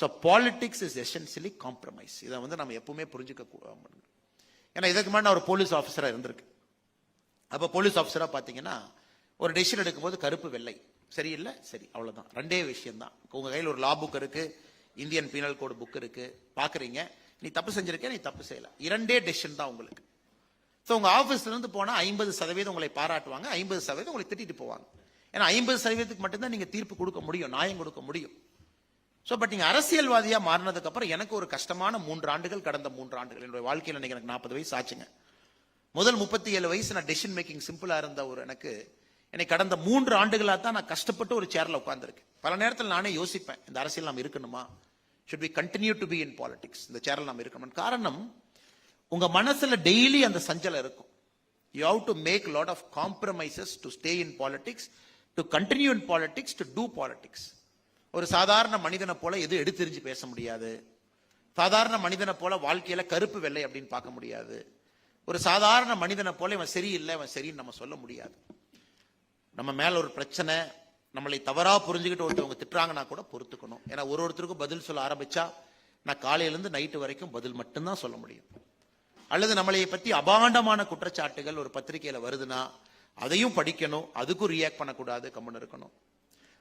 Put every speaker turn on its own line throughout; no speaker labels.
So politics is essentially compromise இதை வந்து நம்ம எப்பவுமே புரிஞ்சுக்க ஏன்னா இதுக்கு முன்னாடி நான் ஒரு போலீஸ் ஆஃபீஸராக இருந்திருக்கு அப்போ போலீஸ் ஆஃபீஸராக பார்த்தீங்கன்னா ஒரு டெசிஷன் எடுக்கும்போது கருப்பு வெள்ளை. சரியில்லை? சரி அவ்வளோதான் ரெண்டே விஷயம்தான். உங்கள் கையில் ஒரு லா புக் இருக்குது இந்தியன் பீனல் கோடு புக் இருக்குது பார்க்குறீங்க நீ தப்பு செஞ்சிருக்க நீ தப்பு செய்யலை. இரண்டே டெசிஷன் தான் உங்களுக்கு. ஸோ உங்கள் ஆஃபீஸ்லேருந்து போனால் ஐம்பது சதவீதம் உங்களை பாராட்டுவாங்க ஐம்பது சதவீதம் உங்களை திட்டிட்டு போவாங்க. ஏன்னா ஐம்பது சதவீதத்துக்கு மட்டும்தான் நீங்கள் தீர்ப்பு கொடுக்க முடியும் நியாயம் கொடுக்க முடியும். ஸோ பட் நீங்கள் அரசியல்வாதியாக மாறினதுக்கப்புறம் எனக்கு ஒரு கஷ்டமான மூன்று ஆண்டுகள் கடந்த மூன்று ஆண்டுகள். என்னுடைய வாழ்க்கையில் இன்னைக்கு எனக்கு நாற்பது வயசு ஆச்சுங்க. முதல் முப்பத்தி ஏழு வயசு நான் டெசிஷன் மேக்கிங் சிம்பிளாக இருந்த ஒரு எனக்கு என்னை கடந்த மூன்று ஆண்டுகளாக தான் நான் கஷ்டப்பட்டு ஒரு சேரில் உட்காந்துருக்கேன் பல நேரத்தில் நானே யோசிப்பேன் இந்த அரசியல் நாம் இருக்கணுமா? Should be continue to be in politics இந்த சேரில் நாம் இருக்கணும் காரணம் உங்கள் மனசில் டெய்லி அந்த சஞ்சலம் இருக்கும். You have to make lot of compromises to stay in politics to continue in politics to do politics ஒரு சாதாரண மனிதனை போல எது எடுத்தெறிஞ்சு பேச முடியாது. சாதாரண மனிதனை போல வாழ்க்கையில கருப்பு வெள்ளை அப்படின்னு பார்க்க முடியாது. ஒரு சாதாரண மனிதனை போல இவன் சரியில்லை இவன் சரின்னு நம்ம சொல்ல முடியாது. நம்ம மேல ஒரு பிரச்சனை நம்மளை தவறா புரிஞ்சுக்கிட்டு ஒருத்தவங்க திட்டுறாங்கன்னா கூட பொறுத்துக்கணும். ஏன்னா ஒரு ஒருத்தருக்கும் பதில் சொல்ல ஆரம்பிச்சா நான் காலையிலேருந்து நைட்டு வரைக்கும் பதில் மட்டும்தான் சொல்ல முடியும். அல்லது நம்மளை பத்தி அபாண்டமான குற்றச்சாட்டுகள் ஒரு பத்திரிகையில வருதுன்னா அதையும் படிக்கணும் அதுக்கும் ரியாக்ட் பண்ணக்கூடாது கம்முன்னு இருக்கணும்.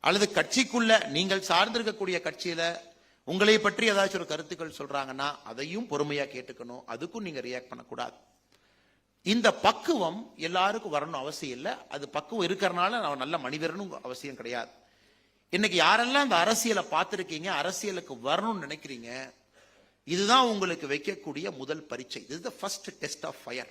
அல்லது கட்சிக்குள்ள நீங்கள் சார்ந்திருக்கக்கூடிய கட்சியில உங்களை பற்றி ஏதாச்சும் ஒரு கருத்துக்கள் சொல்றாங்கன்னா அதையும் பொறுமையா கேட்டுக்கணும். அதுக்கும் நீங்க ரியாக்ட் பண்ணக்கூடாது. இந்த பக்குவம் எல்லாருக்கும் வரணும் அவசியம் இல்லை. அது பக்குவம் இருக்கிறனால நான் நல்ல மனிதர்னு அவசியம் கிடையாது. இன்னைக்கு யாரெல்லாம் இந்த அரசியலை பார்த்துருக்கீங்க அரசியலுக்கு வரணும்னு நினைக்கிறீங்க இதுதான் உங்களுக்கு வைக்கக்கூடிய முதல் பரீட்சை. இது the first test of fire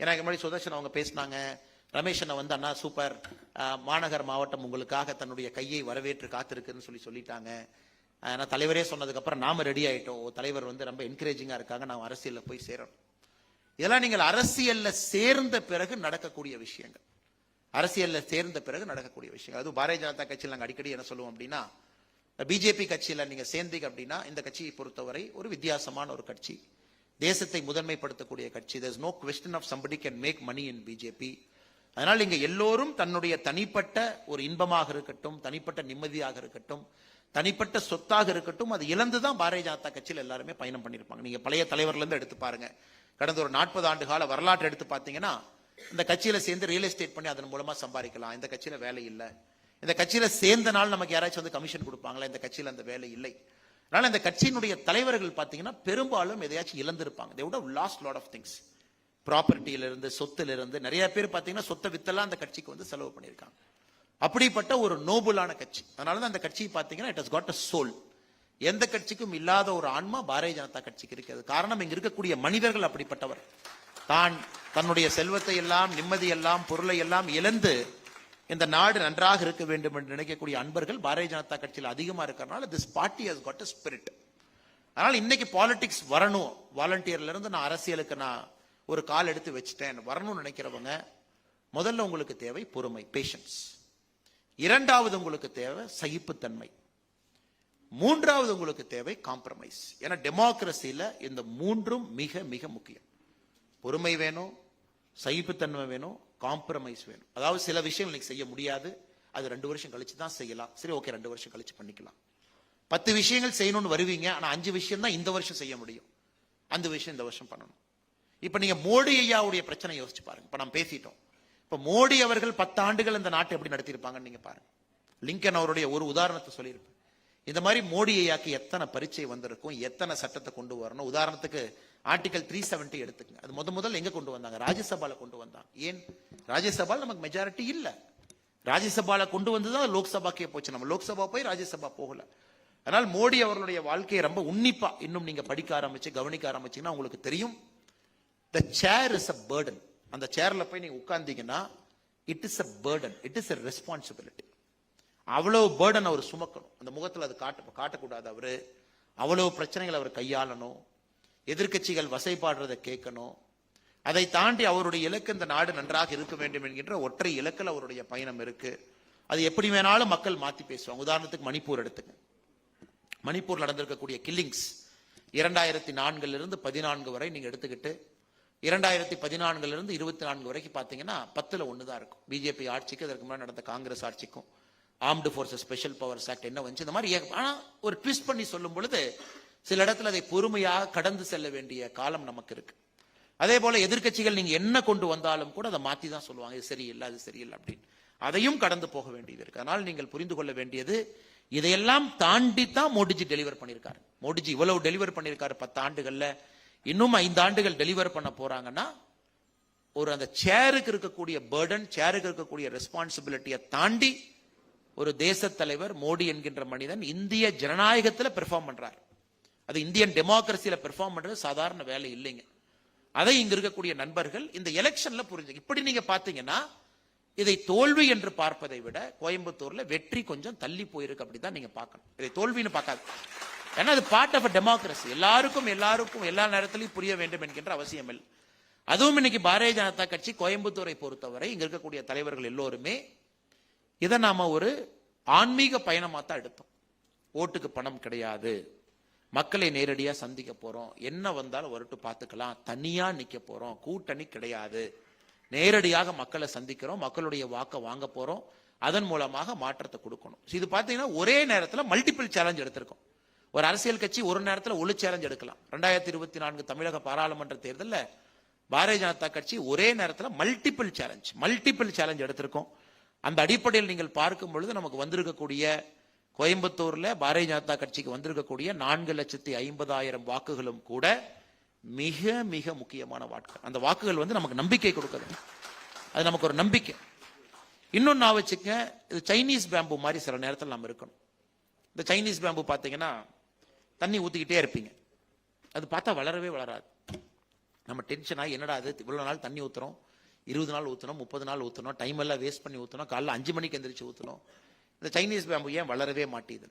ஏன்னா இதுக்கு முன்னாடி சுதர்ஷன் அவங்க பேசினாங்க ரமேஷனை வந்து அண்ணா சூப்பர். மாநகர் மாவட்டம் உங்களுக்காக தன்னுடைய கையை வரவேற்று காத்திருக்குன்னு சொல்லி சொல்லிட்டாங்க. ஆனால் தலைவரே சொன்னதுக்கப்புறம் நாம் நாம ரெடி ஆயிட்டோம். தலைவர் வந்து ரொம்ப என்கரேஜிங்காக இருக்காங்க. நான் அரசியலில் போய் சேரணும். இதெல்லாம் நீங்கள் அரசியலில் சேர்ந்த பிறகு நடக்கக்கூடிய விஷயங்கள். அரசியலில் சேர்ந்த பிறகு நடக்கக்கூடிய விஷயங்கள். அதுவும் பாரதிய ஜனதா கட்சியில் நாங்கள் அடிக்கடி என்ன சொல்லுவோம் அப்படின்னா பிஜேபி கட்சியில் நீங்கள் சேர்ந்தீங்க அப்படின்னா இந்த கட்சியை பொறுத்தவரை ஒரு வித்தியாசமான ஒரு கட்சி. தேசத்தை முதன்மைப்படுத்தக்கூடிய கட்சி. There's no question of somebody can make money in BJP அதனால் இங்க எல்லோரும் தன்னுடைய தனிப்பட்ட ஒரு இன்பமாக இருக்கட்டும் தனிப்பட்ட நிம்மதியாக இருக்கட்டும் தனிப்பட்ட சொத்தாக இருக்கட்டும் அது இழந்து தான் பாரதிய ஜனதா கட்சியில் எல்லாருமே பயணம் பண்ணியிருப்பாங்க. நீங்க பழைய தலைவர்ல இருந்து எடுத்து பாருங்க. கடந்த ஒரு நாற்பது ஆண்டு கால வரலாற்று எடுத்து பார்த்தீங்கன்னா இந்த கட்சியில சேர்ந்து ரியல் எஸ்டேட் பண்ணி அதன் மூலமா சம்பாதிக்கலாம். இந்த கட்சியில வேலை இல்லை. இந்த கட்சியில சேர்ந்த நாள் நமக்கு யாராச்சும் வந்து கமிஷன் கொடுப்பாங்களா? இந்த கட்சியில அந்த வேலை இல்லை. அதனால இந்த கட்சியினுடைய தலைவர்கள் பார்த்தீங்கன்னா பெரும்பாலும் எதையாச்சும் இழந்திருப்பாங்க. They would lost lot of things things ப்ராப்பர்ட்டியில இருந்து சொத்துல இருந்து நிறைய பேர் பார்த்தீங்கன்னா சொத்தை வித்தெல்லாம் அந்த கட்சிக்கு வந்து செலவு பண்ணியிருக்காங்க. அப்படிப்பட்ட ஒரு நோபுலான கட்சி. அதனால தான் அந்த கட்சி பார்த்தீங்கன்னா it has got a soul எந்த கட்சிக்கும் இல்லாத ஒரு ஆன்மா பாரதிய ஜனதா கட்சிக்கு இருக்கிறது காரணம் இங்க இருக்கக்கூடிய மனிதர்கள் அப்படிப்பட்டவர். தான் தன்னுடைய செல்வத்தை எல்லாம் நிம்மதி எல்லாம் பொருளை எல்லாம் இழந்து இந்த நாடு நன்றாக இருக்க வேண்டும் என்று நினைக்கக்கூடிய அன்பர்கள் பாரதிய ஜனதா கட்சியில் அதிகமா இருக்கிறனால this party has got a spirit அதனால இன்னைக்கு பாலிடிக்ஸ் வரணும். வாலண்டியர்ல இருந்து நான் அரசியலுக்கு நான் ஒரு கால் எடுத்து வச்சுட்டேன். வரணும்னு நினைக்கிறவங்க முதல்ல உங்களுக்கு தேவை பொறுமை பேஷன்ஸ் இரண்டாவது உங்களுக்கு தேவை சகிப்புத்தன்மை. மூன்றாவது உங்களுக்கு தேவை காம்ப்ரமைஸ் ஏன்னா டெமோக்ரஸியில் இந்த மூன்றும் மிக மிக முக்கியம். பொறுமை வேணும் சகிப்புத்தன்மை வேணும் காம்ப்ரமைஸ் வேணும். அதாவது சில விஷயம் இன்னைக்கு செய்ய முடியாது. அது ரெண்டு வருஷம் கழிச்சு தான் செய்யலாம். சரி ஓகே ரெண்டு வருஷம் கழிச்சு பண்ணிக்கலாம். பத்து விஷயங்கள் செய்யணும்னு வருவீங்க ஆனால் அஞ்சு விஷயம் தான் இந்த வருஷம் செய்ய முடியும். அந்த விஷயம் இந்த வருஷம் பண்ணணும். இப்ப நீங்க மோடி ஐயாவுடைய பிரச்சனை யோசிச்சு பாருங்க. இப்ப நம்ம பேசிட்டோம். இப்ப மோடி அவர்கள் பத்து ஆண்டுகள் இந்த நாட்டை எப்படி நடத்தியிருப்பாங்கன்னு நீங்க பாருங்க. லிங்கன் அவருடைய ஒரு உதாரணத்தை சொல்லியிருப்பேன். இந்த மாதிரி மோடி ஐயாக்கு எத்தனை பரீட்சை வந்திருக்கும் எத்தனை சட்டத்தை கொண்டு வரணும்? உதாரணத்துக்கு ஆர்டிகல் த்ரீ செவன்டி எடுத்துங்க அது முத முதல்ல எங்க கொண்டு வந்தாங்க? ராஜ்யசபால கொண்டு வந்தாங்க. ஏன்? ராஜ்யசபால நமக்கு மெஜாரிட்டி இல்ல. ராஜ்யசபால கொண்டு வந்து தான் லோக்சபாக்கே போச்சு. நம்ம லோக்சபா போய் ராஜ்யசபா போகல. அதனால் மோடி அவர்களுடைய வாழ்க்கையை ரொம்ப உன்னிப்பா இன்னும் நீங்க படிக்க ஆரம்பிச்சு கவனிக்க ஆரம்பிச்சீங்கன்னா உங்களுக்கு தெரியும். த சேர் இஸ் அ பேர்டன் அந்த சேர்ல போய் நீங்க உட்கார்ந்தீங்கன்னா it is a burden it is a responsibility அவ்வளவு பேர்டன் அவர் சுமக்கணும். அந்த முகத்தில் அது காட்ட காட்டக்கூடாது அவரு. அவ்வளவு பிரச்சனைகள் அவர் கையாளணும். எதிர்க்கட்சிகள் வசைப்பாடுறதை கேட்கணும். அதை தாண்டி அவருடைய இலக்கு இந்த நாடு நன்றாக இருக்க வேண்டும் என்கின்ற ஒற்றை இலக்கில் அவருடைய பயணம் இருக்கு. அது எப்படி வேணாலும் மக்கள் மாத்தி பேசுவாங்க. உதாரணத்துக்கு மணிப்பூர் எடுத்துங்க. மணிப்பூர் நடந்திருக்கக்கூடிய கில்லிங்ஸ் இரண்டாயிரத்தி நான்கிலிருந்து பதினான்கு வரை நீங்க எடுத்துக்கிட்டு இரண்டாயிரத்தி பதினான்குலேருந்து இருபத்தி நான்கு வரைக்கும் பார்த்தீங்கன்னா பத்தில் ஒன்று தான் இருக்கும். பிஜேபி ஆட்சிக்கு அதற்கு முன்னாடி நடந்த Congress ஆட்சிக்கும் armed forces special powers act என்ன வந்துச்சு இந்த மாதிரி ஆனால் ஒரு ட்விஸ்ட் பண்ணி சொல்லும் பொழுது சில இடத்துல அதை பொறுமையாக கடந்து செல்ல வேண்டிய காலம் நமக்கு இருக்கு. அதே போல எதிர்க்கட்சிகள் நீங்க என்ன கொண்டு வந்தாலும் கூட அதை மாற்றி தான் சொல்லுவாங்க. இது சரியில்லை அது சரியில்லை அப்படின்னு. அதையும் கடந்து போக வேண்டியது இருக்கு. அதனால் நீங்கள் புரிந்து கொள்ள வேண்டியது இதையெல்லாம் தாண்டி தான் மோடிஜி டெலிவர் பண்ணியிருக்காரு. மோடிஜி இவ்வளவு டெலிவர் பண்ணியிருக்காரு பத்து ஆண்டுகளில் இன்னும் ஐந்து ஆண்டுகள் டெலிவர் பண்ண போறாங்கன்னா ஒரு அந்த சேருக்கு இருக்கக்கூடிய பேர்டன் சேருக்கு இருக்கக்கூடிய ரெஸ்பான்சிபிலிட்டியை தாண்டி ஒரு தேச தலைவர் மோடி என்கின்ற மனிதன் இந்திய ஜனநாயகத்தில் பெர்ஃபார்ம் பண்றார். அது இந்தியன் டெமோக்ரஸியில பெர்ஃபார்ம் பண்றது சாதாரண வேலை இல்லைங்க. அதை இங்க இருக்கக்கூடிய நண்பர்கள் இந்த எலெக்ஷன்ல புரிஞ்சு இப்படி நீங்க பாத்தீங்கன்னா இதை தோல்வி என்று பார்ப்பதை விட கோயம்புத்தூர்ல வெற்றி கொஞ்சம் தள்ளி போயிருக்கு அப்படிதான் நீங்க பார்க்கணும். இதை தோல்வின்னு பார்க்காது. ஏன்னா அது பார்ட் ஆஃப் அ டெமோக்ரஸி எல்லாருக்கும் எல்லாருக்கும் எல்லா நேரத்திலையும் புரிய வேண்டும் என்கின்ற அவசியம் இல்லை. அதுவும் இன்னைக்கு பாரதிய ஜனதா கட்சி கோயம்புத்தூரை பொறுத்தவரை இங்க இருக்கக்கூடிய தலைவர்கள் எல்லோருமே இதை நாம ஒரு ஆன்மீக பயணமாக தான் எடுத்தோம். ஓட்டுக்கு பணம் கிடையாது. மக்களை நேரடியா சந்திக்க போறோம். என்ன வந்தாலும் வரட்டு பார்த்துக்கலாம். தனியா நிக்க போறோம். கூட்டணி கிடையாது. நேரடியாக மக்களை சந்திக்கிறோம். மக்களுடைய வாக்கை வாங்க போறோம். அதன் மூலமாக மாற்றத்தை கொடுக்கணும். இது பார்த்தீங்கன்னா ஒரே நேரத்தில் மல்டிபிள் சேலஞ்ச் எடுத்திருக்கோம். ஒரு அரசியல் கட்சி ஒரு நேரத்தில் ஒளி சேலஞ்ச் எடுக்கலாம். ரெண்டாயிரத்தி இருபத்தி நான்கு தமிழக பாராளுமன்ற தேர்தலில் பாரதிய ஜனதா கட்சி ஒரே நேரத்தில் மல்டிபிள் சேலஞ்ச் மல்டிபிள் சேலஞ்ச் எடுத்திருக்கோம். அந்த அடிப்படையில் நீங்கள் பார்க்கும் பொழுது நமக்கு வந்திருக்கக்கூடிய கோயம்புத்தூரில் பாரதிய ஜனதா கட்சிக்கு வந்திருக்கக்கூடிய நான்கு லட்சத்தி ஐம்பதாயிரம் வாக்குகளும் கூட மிக மிக முக்கியமான வாக்குகள். அந்த வாக்குகள் வந்து நமக்கு நம்பிக்கை கொடுக்குது. அது நமக்கு ஒரு நம்பிக்கை. இன்னொன்று நான் வச்சுக்க இது சைனீஸ் பேம்பு மாதிரி சில நேரத்தில் நம்ம இருக்கணும். இந்த சைனீஸ் பேம்பு பார்த்தீங்கன்னா தண்ணி ஊற்றிக்கிட்டே இருப்பீங்க. அது பார்த்தா வளரவே வளராது. நம்ம டென்ஷன் ஆகி என்னடா அது? இவ்வளோ நாள் தண்ணி ஊற்றுறோம் இருபது நாள் ஊற்றணும் முப்பது நாள் ஊற்றணும் டைம் எல்லாம் வேஸ்ட் பண்ணி ஊற்றணும் காலைல அஞ்சு மணிக்கு எந்திரிச்சு ஊற்றணும் இந்த சைனீஸ் பேம்பு ஏன் வளரவே மாட்டேது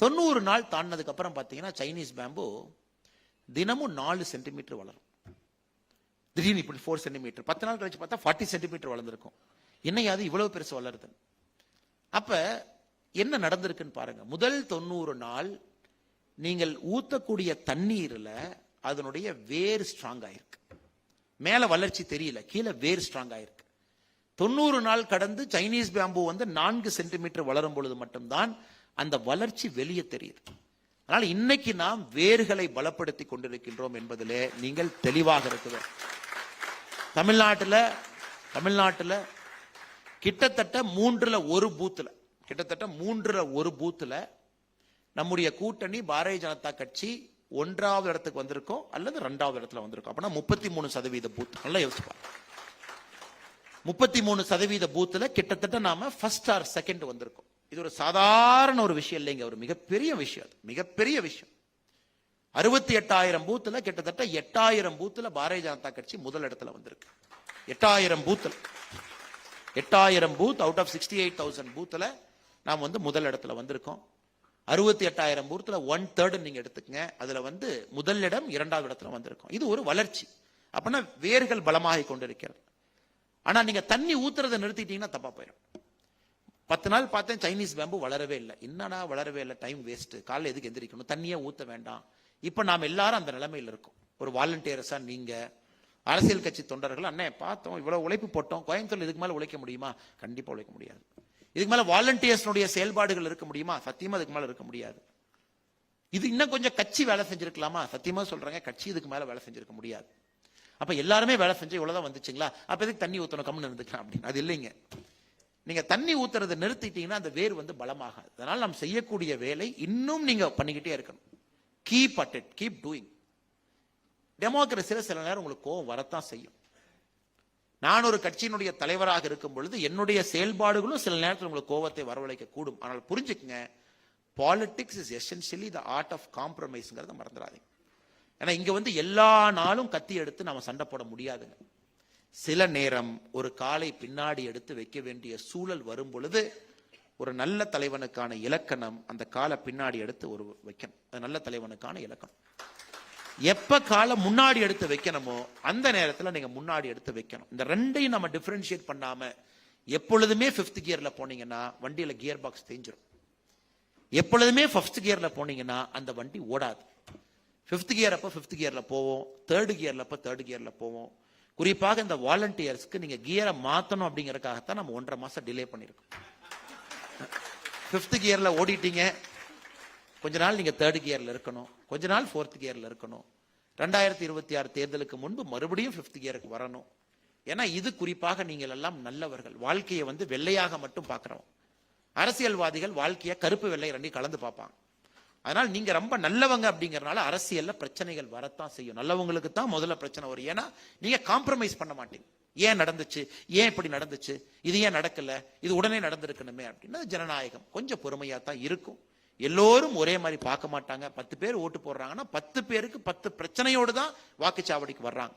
தொண்ணூறு நாள் தாண்டினதுக்கப்புறம் பார்த்தீங்கன்னா சைனீஸ் பேம்பு தினமும் நாலு சென்டிமீட்டர் வளரும். திடீர்னு இப்படி ஃபோர் சென்டிமீட்டர் பத்து நாள் கழிச்சு பார்த்தா ஃபார்ட்டி சென்டிமீட்டர் வளர்ந்துருக்கும். என்னையாது இவ்வளவு பெருசு வளருது அப்போ என்ன நடந்திருக்குன்னு பாருங்க. முதல் தொண்ணூறு நாள் நீங்கள் ஊத்தக்கூடிய தண்ணீர்ல அதனுடைய வேர் ஸ்ட்ராங் ஆயிருக்கு. மேல வளர்ச்சி தெரியல கீழே வேர் ஸ்ட்ராங் ஆயிருக்கு. தொண்ணூறு நாள் கடந்து சைனீஸ் பேம்பு வந்து நான்கு சென்டிமீட்டர் வளரும் பொழுது மட்டும்தான் அந்த வளர்ச்சி வெளியே தெரியுது. அதனால இன்னைக்கு நாம் வேர்களை பலப்படுத்தி கொண்டிருக்கின்றோம் என்பதிலே நீங்கள் தெளிவாக இருக்கிறோம் தமிழ்நாட்டில் தமிழ்நாட்டில் கிட்டத்தட்ட மூன்றுல ஒரு பூத்துல கிட்டத்தட்ட மூன்றுல ஒரு பூத்துல நம்முடைய கூட்டணி பாரதிய ஜனதா கட்சி ஒன்றாவது இடத்துக்கு வந்திருக்கோம் அல்லது ரெண்டாவது இடத்துல வந்திருக்கோம். அப்படின்னா முப்பத்தி மூணு சதவீத பூத் நல்லா யோசிப்பாங்க முப்பத்தி மூணு சதவீத பூத்துல கிட்டத்தட்ட நாம ஃபர்ஸ்ட் ஆர் செகண்ட் வந்திருக்கோம். இது ஒரு சாதாரண ஒரு விஷயம் இல்லைங்க. ஒரு மிகப்பெரிய விஷயம் அது. மிகப்பெரிய விஷயம். அறுபத்தி எட்டாயிரம் பூத்துல கிட்டத்தட்ட எட்டாயிரம் பூத்துல பாரதிய ஜனதா கட்சி முதல் இடத்துல வந்திருக்கு. எட்டாயிரம் பூத்துல. எட்டாயிரம் booth out of sixty eight thousand பூத்துல நாம் வந்து முதல் இடத்துல வந்திருக்கோம். அறுபத்தி எட்டாயிரம் பூத்துல ஒன் தேர்டு நீங்கள் எடுத்துக்கங்க. அதில் வந்து முதல் இடம் இரண்டாவது இடத்துல வந்திருக்கோம். இது ஒரு வளர்ச்சி. அப்படின்னா வேர்கள் பலமாகி கொண்டிருக்கிறது. ஆனால் நீங்கள் தண்ணி ஊத்துறதை நிறுத்திட்டீங்கன்னா தப்பாக போயிடும். பத்து நாள் பார்த்தேன் சைனீஸ் பேம்பு வளரவே இல்லை. என்னடா வளரவே இல்லை? டைம் வேஸ்ட்டு காலைல எதுக்கு எந்திரிக்கணும்? தண்ணியே ஊற்ற வேண்டாம். இப்போ நாம் எல்லாரும் அந்த நிலைமையில் இருக்கோம். ஒரு வாலண்டியர்ஸாக நீங்கள் அரசியல் கட்சி தொண்டர்கள் அண்ணே பார்த்தோம் இவ்வளோ உழைப்பு போட்டோம். கோயம்புத்தூர் இதுக்கு மேலே உழைக்க முடியுமா? கண்டிப்பாக உழைக்க முடியாது. இதுக்கு மேல வாலண்டியர்ஸ்னுடைய செயல்பாடுகள் இருக்க முடியுமா? சத்தியமா அதுக்கு மேல இருக்க முடியாது. இது இன்னும் கொஞ்சம் கட்சி வேலை செஞ்சிருக்கலாமா? சத்தியமா சொல்றாங்க கட்சி இதுக்கு மேல வேலை செஞ்சிருக்க முடியாது. அப்ப எல்லாருமே வேலை செஞ்சு இவ்வளவுதான் வந்துச்சுங்களா? அப்ப எதுக்கு தண்ணி ஊத்தணும் கம்முன்னு இருந்துக்கலாம் அப்படின்னு. அது இல்லைங்க. நீங்க தண்ணி ஊத்துறதை நிறுத்திட்டீங்கன்னா அந்த வேர் வந்து பலமாகாது. அதனால நாம் செய்யக்கூடிய வேலை இன்னும் நீங்க பண்ணிக்கிட்டே இருக்கணும். Keep at it keep doing டெமோக்ரஸியில் சில நேரம் உங்களுக்கு கோவம் வரத்தான் செய்யும். நான் ஒரு கட்சியினுடைய தலைவராக இருக்கும் பொழுது என்னுடைய செயல்பாடுகளும் சில நேரத்தில் உங்களுக்கு கோவத்தை வரவழைக்க கூடும் ஆனால் புரிஞ்சுக்குங்க politics is essentially the art of காம்ப்ரமைஸ்ங்கிறத மறந்துடாதீங்க. ஏன்னா இங்கே வந்து எல்லா நாளும் கத்தி எடுத்து நம்ம சண்டை போட முடியாதுங்க. சில நேரம் ஒரு காலை பின்னாடி எடுத்து வைக்க வேண்டிய சூழல் வரும் பொழுது ஒரு நல்ல தலைவனுக்கான இலக்கணம் அந்த காலை பின்னாடி எடுத்து ஒரு வைக்கணும். அது நல்ல தலைவனுக்கான இலக்கணம். எப்ப காலை முன்னாடி எடுத்து வைக்கணுமோ அந்த நேரத்துல நீங்க முன்னாடி எடுத்து வைக்கணும். இந்த ரெண்டையும் நம்ம டிஃபரன்ஷியேட் பண்ணாம எப்பொழுதுமே ஃபிஃப்த் கியர்ல போனீங்கன்னா வண்டியில கியர் பாக்ஸ் தேஞ்சிரும். எப்பொழுதுமே ஃபர்ஸ்ட் கியர்ல போனீங்கன்னா அந்த வண்டி ஓடாது. ஃபிஃப்த் கியர் அப்போ ஃபிஃப்த் கியர்ல போவோம். தேர்டு கியர்ல அப்போ தேர்டு கியர்ல போவோம். குறிப்பாக இந்த வாலண்டியர்ஸ்க்கு நீங்க கியரை மாத்தணும் அப்படிங்கறதுக்காகத்தான் நம்ம ஒன்றரை மாசம் டிலே பண்ணிருக்கோம். ஃபிஃப்த் கியர்ல ஓடிட்டீங்க. கொஞ்ச நாள் நீங்க தேர்ட் கியர்ல இருக்கணும். கொஞ்ச நாள் ஃபோர்த் கியர்ல இருக்கணும். ரெண்டாயிரத்தி இருபத்தி ஆறு தேர்தலுக்கு முன்பு மறுபடியும் ஃபிஃப்த் கியருக்கு வரணும். ஏன்னா இது குறிப்பாக நீங்கள் எல்லாம் நல்லவர்கள். வாழ்க்கையை வந்து வெள்ளையாக மட்டும் பார்க்குறோம். அரசியல்வாதிகள் வாழ்க்கையை கருப்பு வெள்ளை ரெண்டையும் கலந்து பார்ப்பாங்க. அதனால் நீங்க ரொம்ப நல்லவங்க அப்படிங்கிறனால அரசியல்ல பிரச்சனைகள் வரத்தான் செய்யும். நல்லவங்களுக்கு தான் முதல்ல பிரச்சனை வரும். ஏன்னா நீங்க காம்ப்ரமைஸ் பண்ண மாட்டீங்க. ஏன் நடந்துச்சு? ஏன் இப்படி நடந்துச்சு? இது ஏன் நடக்கல? இது உடனே நடந்திருக்கணுமே அப்படின்னா. ஜனநாயகம். கொஞ்சம் பொறுமையா தான் இருக்கும். எல்லோரும் ஒரே மாதிரி பார்க்க மாட்டாங்க. பத்து பேர் ஓட்டு போடுறாங்கன்னா பத்து பேருக்கு பத்து பிரச்சனையோடு தான் வாக்குச்சாவடிக்கு வர்றாங்க.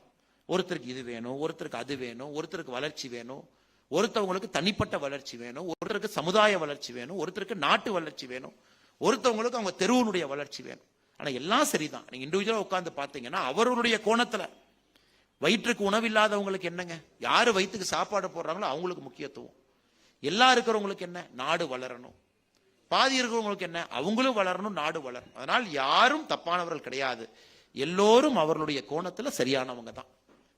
ஒருத்தருக்கு இது வேணும் ஒருத்தருக்கு அது வேணும் ஒருத்தருக்கு வளர்ச்சி வேணும் ஒருத்தவங்களுக்கு தனிப்பட்ட வளர்ச்சி வேணும் ஒருத்தருக்கு சமுதாய வளர்ச்சி வேணும் ஒருத்தருக்கு நாட்டு வளர்ச்சி வேணும் ஒருத்தவங்களுக்கு அவங்க தெருவனுடைய வளர்ச்சி வேணும். ஆனால் எல்லாம் சரிதான். நீங்க இண்டிவிஜுவலாக உட்காந்து பார்த்தீங்கன்னா அவர்களுடைய கோணத்தில் வயிற்றுக்கு உணவு இல்லாதவங்களுக்கு என்னங்க? யார் வயிற்றுக்கு சாப்பாடு போடுறாங்களோ அவங்களுக்கு முக்கியத்துவம். எல்லா இருக்கிறவங்களுக்கு என்ன? நாடு வளரணும். பாதி இருக்கிறவங்களுக்கு என்ன? அவங்களும் வளரணும் நாடு வளரணும். அதனால் யாரும் தப்பானவர்கள் கிடையாது. எல்லோரும் அவர்களுடைய கோணத்தில் சரியானவங்க தான்.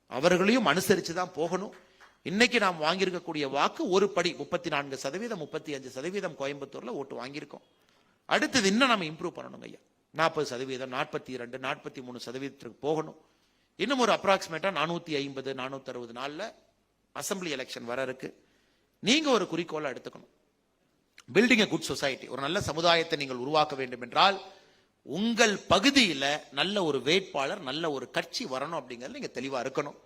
அவர்களையும் அனுசரித்து தான் போகணும். இன்னைக்கு நாம் வாங்கியிருக்கக்கூடிய வாக்கு ஒரு படி முப்பத்தி நான்கு சதவீதம் முப்பத்தி அஞ்சு சதவீதம் கோயம்புத்தூர்ல ஓட்டு வாங்கியிருக்கோம். அடுத்தது இன்னும் நம்ம இம்ப்ரூவ் பண்ணணும் ஐயா. நாற்பது சதவீதம் நாற்பத்தி இரண்டு நாற்பத்தி மூணு சதவீதத்துக்கு போகணும். இன்னும் ஒரு அப்ராக்சிமேட்டா நானூத்தி ஐம்பது நானூத்தி அறுபது நாளில் அசம்பிளி எலெக்ஷன் வர இருக்கு. நீங்க ஒரு குறிக்கோளை எடுத்துக்கணும். பில்டிங் எ குட் சொசைட்டி ஒரு நல்ல சமுதாயத்தை நீங்கள் உருவாக்க வேண்டும் என்றால் உங்கள் பகுதியில் நல்ல ஒரு வேட்பாளர் நல்ல ஒரு கட்சி வரணும் அப்படிங்கிறது நீங்கள் தெளிவாக இருக்கணும்.